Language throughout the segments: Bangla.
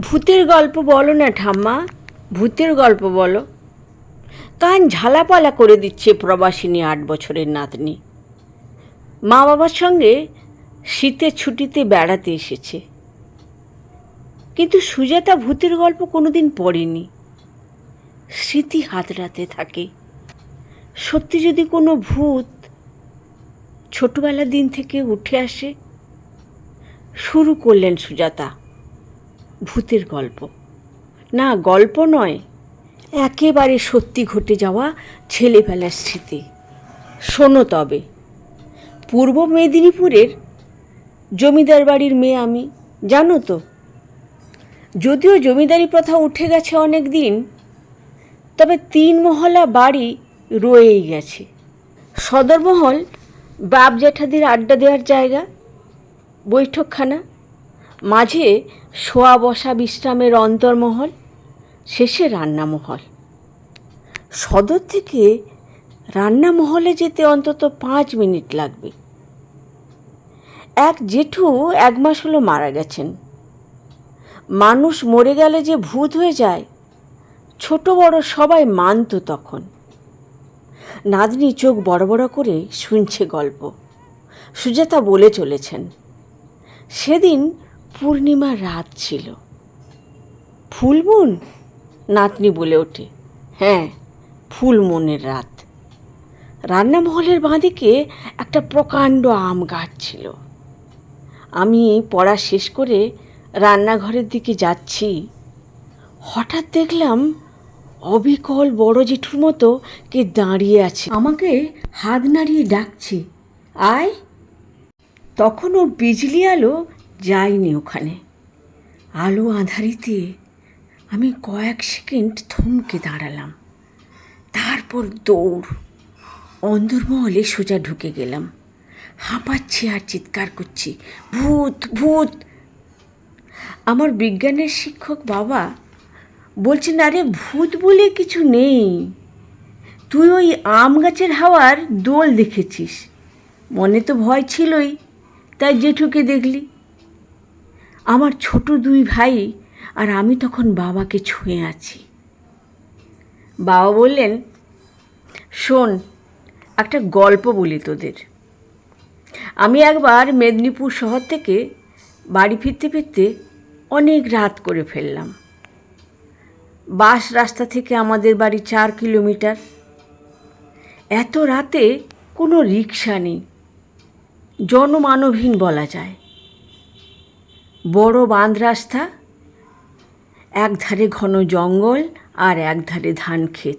ভূতের গল্প বলো না, ঠাম্মা। ভূতের গল্প বলো। কান ঝালাপালা করে দিচ্ছে প্রবাসিনী আট বছরের নাতনি। মা বাবার সঙ্গে শীতের ছুটিতে বেড়াতে এসেছে। কিন্তু সুজাতা ভূতের গল্প কোনোদিন পড়েনি। স্মৃতি হাতড়াতে থাকে। সত্যি যদি কোনো ভূত ছোটবেলার দিন থেকে উঠে আসে, শুরু করলেন সুজাতা। ভূতের গল্প। না, গল্প নয়, একেবারে সত্যি ঘটে যাওয়া ছেলেবেলার স্মৃতি। শোনো তবে, পূর্ব মেদিনীপুরের জমিদার বাড়ির মেয়ে আমি, জানো তো? যদিও জমিদারি প্রথা উঠে গেছে অনেক দিন তবে তিন মহলা বাড়ি রয়েই গেছে। সদরমহল বাপ জ্যাঠাদের আড্ডা দেওয়ার জায়গা, বৈঠকখানা মাঝে শোয়া বসা বিশ্রামের অন্তর্মহল, শেষে রান্নামহল। সদর থেকে রান্নামহলে যেতে অন্তত পাঁচ মিনিট লাগবে। এক জেঠু এক মাস হলো মারা গেছেন। মানুষ মরে গেলে যে ভূত হয়ে যায়, ছোট বড় সবাই মানত তখন। নাতনি চোখ বড় বড় করে শুনছে গল্প। সুজাতা বলে চলেছেন। সেদিন পূর্ণিমার রাত ছিল। ফুলমুন নাতনি বলে ওঠে। হ্যাঁ ফুলমুনের রাত। রান্নামহলের বাঁদিকে একটা প্রকাণ্ড আম গাছ ছিল। আমি পড়া শেষ করে রান্নাঘরের দিকে যাচ্ছি। হঠাৎ দেখলাম অবিকল বড় জেঠুর মতো কে দাঁড়িয়ে আছে। আমাকে হাত নাড়িয়ে ডাকছে। আয়! তখনও বিজলি আলো যায়নি ওখানে। আলো আঁধারিতে আমি কয়েক সেকেন্ড থমকে দাঁড়ালাম। তারপর দৌড়, অন্দরমহলে সোজা ঢুকে গেলাম। হাঁপাচ্ছি আর চিৎকার করছি, ভূত ভূত! আমার বিজ্ঞানের শিক্ষক বাবা বলছেন, আরে, ভূত বলে কিছু নেই। তুই ওই আম গাছের হাওয়ার দোল দেখেছিস। মনে তো ভয় ছিলই, তাই জেঠুকে দেখলি। আমার ছোট দুই ভাই আর আমি তখন বাবাকে ছুঁয়ে আছি। বাবা বললেন, শোন, একটা গল্প বলি তোদের। আমি একবার মেদিনীপুর শহর থেকে বাড়ি ফিরতে ফিরতে অনেক রাত করে ফেললাম। বাস রাস্তা থেকে আমাদের বাড়ি চার কিলোমিটার। এত রাতে কোনো রিক্সা নেই। জনমানবহীন বলা যায়। বড় বাঁধ রাস্তা এক ধারে ঘন জঙ্গল আর এক ধারে ধান ক্ষেত।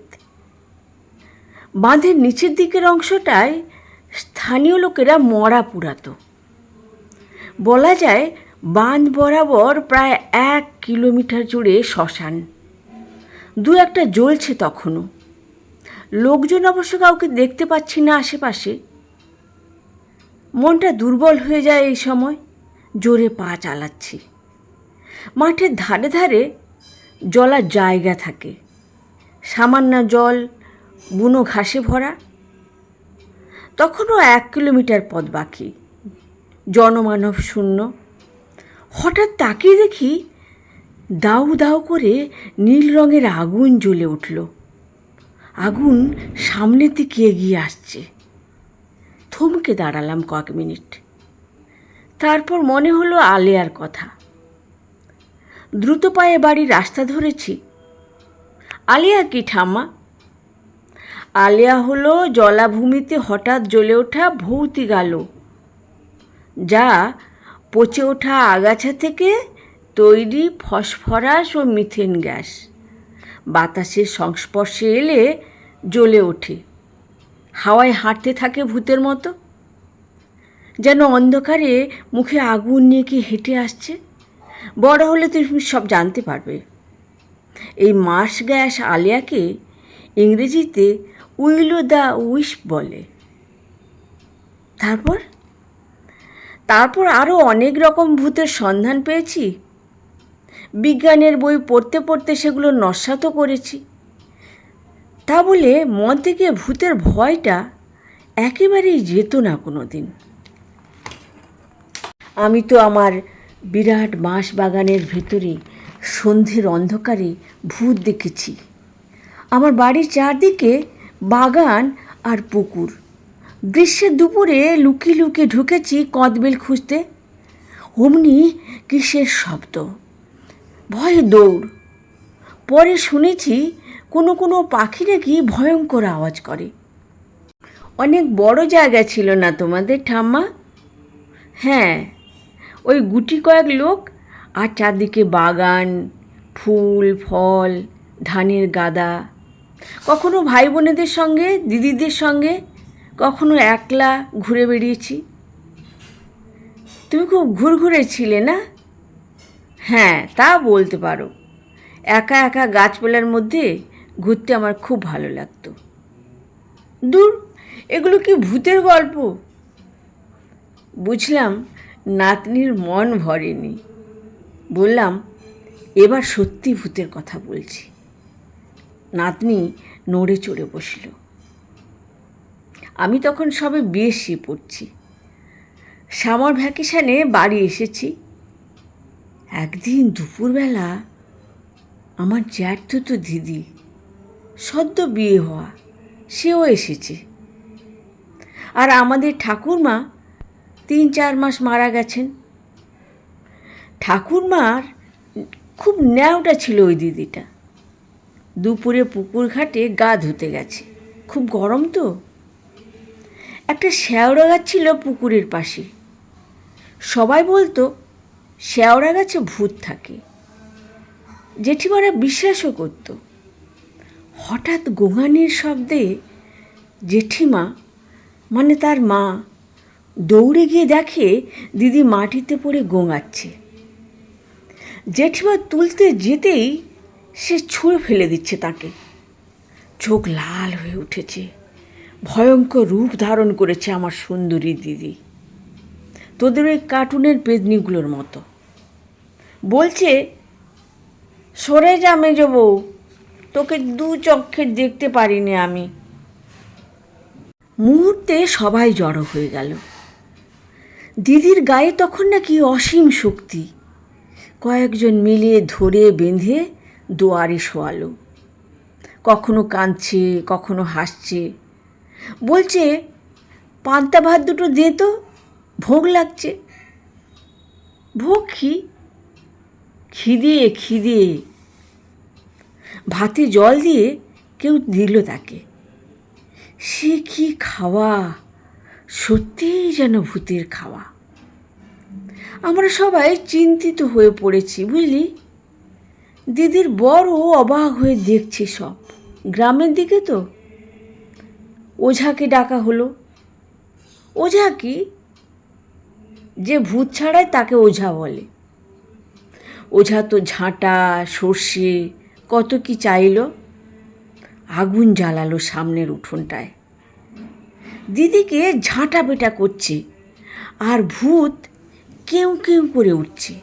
বাঁধের নিচের দিকের অংশটায় স্থানীয় লোকেরা মরা পুরাতো বলা যায় বাঁধ বরাবর প্রায় এক কিলোমিটার জুড়ে শ্মশান। দু একটা জ্বলছে তখনও। লোকজন অবশ্য কাউকে দেখতে পাচ্ছি না আশেপাশে। মনটা দুর্বল হয়ে যায় এই সময়। জোরে পা চালাচ্ছি। মাঠের ধারে ধারে জলার জায়গা থাকে। সামান্য জল, বুনো ঘাসে ভরা। তখনও এক কিলোমিটার পথ বাকি। জনমানব শূন্য। হঠাৎ তাকিয়ে দেখি দাউ দাউ করে নীল রঙের আগুন জ্বলে উঠল। আগুন সামনের দিকে এগিয়ে আসছে। থমকে দাঁড়ালাম কয়েক মিনিট। তারপর মনে হলো আলেয়ার কথা। দ্রুত পায়ে বাড়ি রাস্তা ধরেছি। আলিয়া কি ঠাম্মা? আলিয়া হলো জলাভূমিতে হঠাৎ জ্বলে ওঠা ভৌতিক আলো, যা পচে ওঠা আগাছা থেকে তৈরি ফসফরাস ও মিথেন গ্যাস। বাতাসের সংস্পর্শে এলে জ্বলে ওঠে। হাওয়ায় হাঁটতে থাকে ভূতের মতো। যেন অন্ধকারে মুখে আগুন নিয়ে কি হেঁটে আসছে? বড় হলে তুমি সব জানতে পারবে। এই মার্স গ্যাস আলিয়াকে ইংরেজিতে উইলো দ্য উইশ বলে। তারপর? তারপর আরও অনেক রকম ভূতের সন্ধান পেয়েছি। বিজ্ঞানের বই পড়তে পড়তে সেগুলো নস্বাত করেছি। তা বলে মন থেকে ভূতের ভয়টা একেবারেই যেত না কোনো দিন আমি তো আমার বিরাট বাঁশ বাগানের ভেতরে সন্ধ্যের অন্ধকারে ভূত দেখেছি। আমার বাড়ির চারদিকে বাগান আর পুকুর। গ্রীষ্মের দুপুরে লুকিয়ে লুকিয়ে ঢুকেছি কদবেল খুঁজতে। অমনি কিসের শব্দ? ভয়ে দৌড়। পরে শুনেছি কোনো কোনো পাখি নাকি ভয়ঙ্কর আওয়াজ করে। অনেক বড় জায়গা ছিল না তোমাদের ঠাম্মা? হ্যাঁ ওই গুটি কয়েক লোক আর চারদিকে বাগান, ফুল, ফল, ধানের গাদা। কখনো ভাই বোনেদের সঙ্গে, দিদিদের সঙ্গে, কখনো একলা ঘুরে বেরিয়েছি তুমি খুব ঘুরঘুরে ছিলে না? হ্যাঁ তা বলতে পারো। একা একা গাছপালার মধ্যে ঘুরতে আমার খুব ভালো লাগতো। দূর, এগুলো কি ভূতের গল্প? বুঝলাম নাতনির মন ভরেনি। বললাম, এবার সত্যি ভূতের কথা বলছি। নাতনি নড়ে চড়ে বসল। আমি তখন সবে বিএসসি পড়ছি। সামার ভ্যাকেশানে বাড়ি এসেছি। একদিন দুপুরবেলা আমার জ্যাঠতো দিদি, সদ্য বিয়ে হওয়া, সেও এসেছে। আর আমাদের ঠাকুরমা তিন চার মাস মারা গেছেন। ঠাকুরমার খুব ন্যাওটা ছিল ওই দিদিটা। দুপুরে পুকুর ঘাটে গা ধুতে গেছে। খুব গরম তো। একটা শ্যাওড়া গাছ ছিল পুকুরের পাশে। সবাই বলতো, শ্যাওড়া গাছে ভূত থাকে। জেঠিমারা বিশ্বাসও করত। হঠাৎ গোঙানির শব্দে জেঠিমা মানে তার মা দৌড়ে গিয়ে দেখে দিদি মাটিতে পড়ে গোঙাচ্ছে। জেঠিমা তুলতে যেতেই সে ছুঁড়ে ফেলে দিচ্ছে তাকে। চোখ লাল হয়ে উঠেছে। ভয়ঙ্কর রূপ ধারণ করেছে আমার সুন্দরী দিদি। তোদের ওই কার্টুনের পেদনিগুলোর মতো। বলছে, সরে যা মেজো বউ তোকে দু চক্ষে দেখতে পারিনি আমি। মুহূর্তে সবাই জড়ো হয়ে গেল। দিদির গায়ে তখন নাকি অসীম শক্তি। কয়েকজন মিলিয়ে ধরে বেঁধে দুয়ারে শোয়ালো। কখনো কাঁদছে, কখনো হাসছে। বলছে, পান্তা ভাত দুটো দে তো, ভোগ লাগছে। ভোগ কি? খিদে খিদে। ভাতে জল দিয়ে কেউ দিল তাকে। সে কি খাওয়া? সত্যিই যেন ভূতের খাওয়া। আমরা সবাই চিন্তিত হয়ে পড়েছি, বুঝলি? দিদির বড় অবাক হয়ে দেখছে সব। গ্রামের দিকে তো? ওঝাকে ডাকা হলো। ওঝা কি? যে ভূত ছাড়ায় তাকে ওঝা বলে। ওঝা তো ঝাঁটা, সর্ষে, কত কি চাইল? আগুন জ্বালালো সামনের উঠোনটায়। দিদিকে ঝাঁটা বেটা করছে। আর ভূত কেউ কেউ করে উঠছে।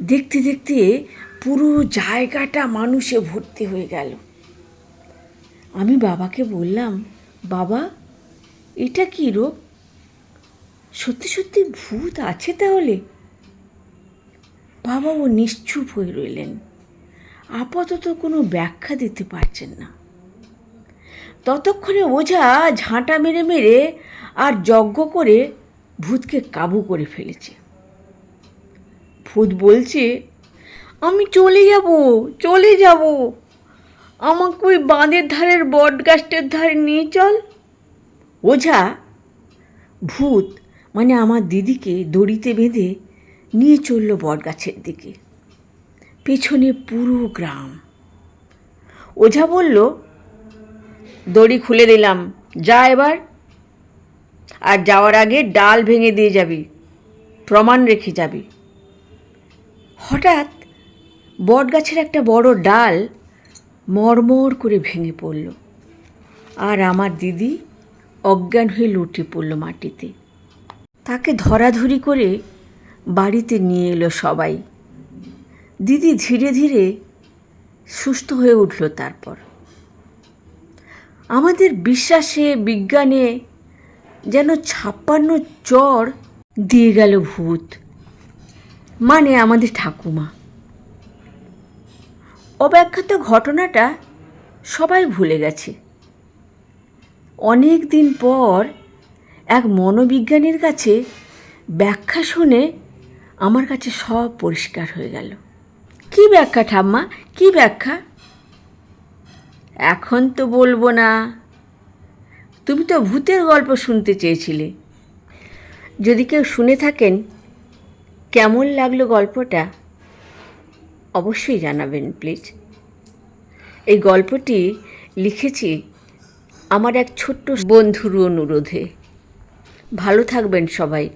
দেখতে দেখতে পুরো জায়গাটা মানুষে ভর্তি হয়ে গেল। আমি বাবাকে বললাম, বাবা, এটা কী রোগ? সত্যি সত্যি ভূত আছে তাহলে? বাবা ও নিশ্চুপ হয়ে রইলেন। আপাতত কোনো ব্যাখ্যা দিতে পারছেন না। ততক্ষণে ওঝা ঝাঁটা মেরে মেরে আর যজ্ঞ করে ভূতকে কাবু করে ফেলেছে। ভূত বলছে, আমি চলে যাব চলে যাব। আমাকে ওই বাঁধের ধারের বট গাছটার ধারে নিয়ে চল। ওঝা ভূত মানে আমার দিদিকে দড়িতে বেঁধে নিয়ে চলল বটগাছের দিকে। পেছনে পুরো গ্রাম। ওঝা বলল, দড়ি খুলে দিলাম, যা এবার। আর যাওয়ার আগে ডাল ভেঙে দিয়ে যাবি, প্রমাণ রেখে যাবি। হঠাৎ বটগাছের একটা বড় ডাল মরমর করে ভেঙে পড়ল আর আমার দিদি অজ্ঞান হয়ে লুটে পড়ল মাটিতে। তাকে ধরাধরি করে বাড়িতে নিয়ে এলো সবাই। দিদি ধীরে ধীরে সুস্থ হয়ে উঠল তারপর। আমাদের বিশ্বাসে, বিজ্ঞানে যেন ছাপ্পান্ন চর দিয়ে গেল ভূত। মানে আমাদের ঠাকুমা। অব্যাখ্যাত ঘটনাটা সবাই ভুলে গেছে। অনেক দিন পর এক মনোবিজ্ঞানীর কাছে ব্যাখ্যা শুনে আমার কাছে সব পরিষ্কার হয়ে গেল। কি ব্যাখ্যা ঠাম্মা? কি ব্যাখ্যা? এখন তো বলব না। তুমি তো ভূতের গল্প শুনতে চেয়েছিলে। যদি কেউ শুনে থাকেন, কেমন লাগল গল্পটা, অবশ্যই জানাবেন, প্লিজ। এই গল্পটি লিখেছি আমার এক ছোট্ট বন্ধুর অনুরোধে। ভালো থাকবেন সবাই।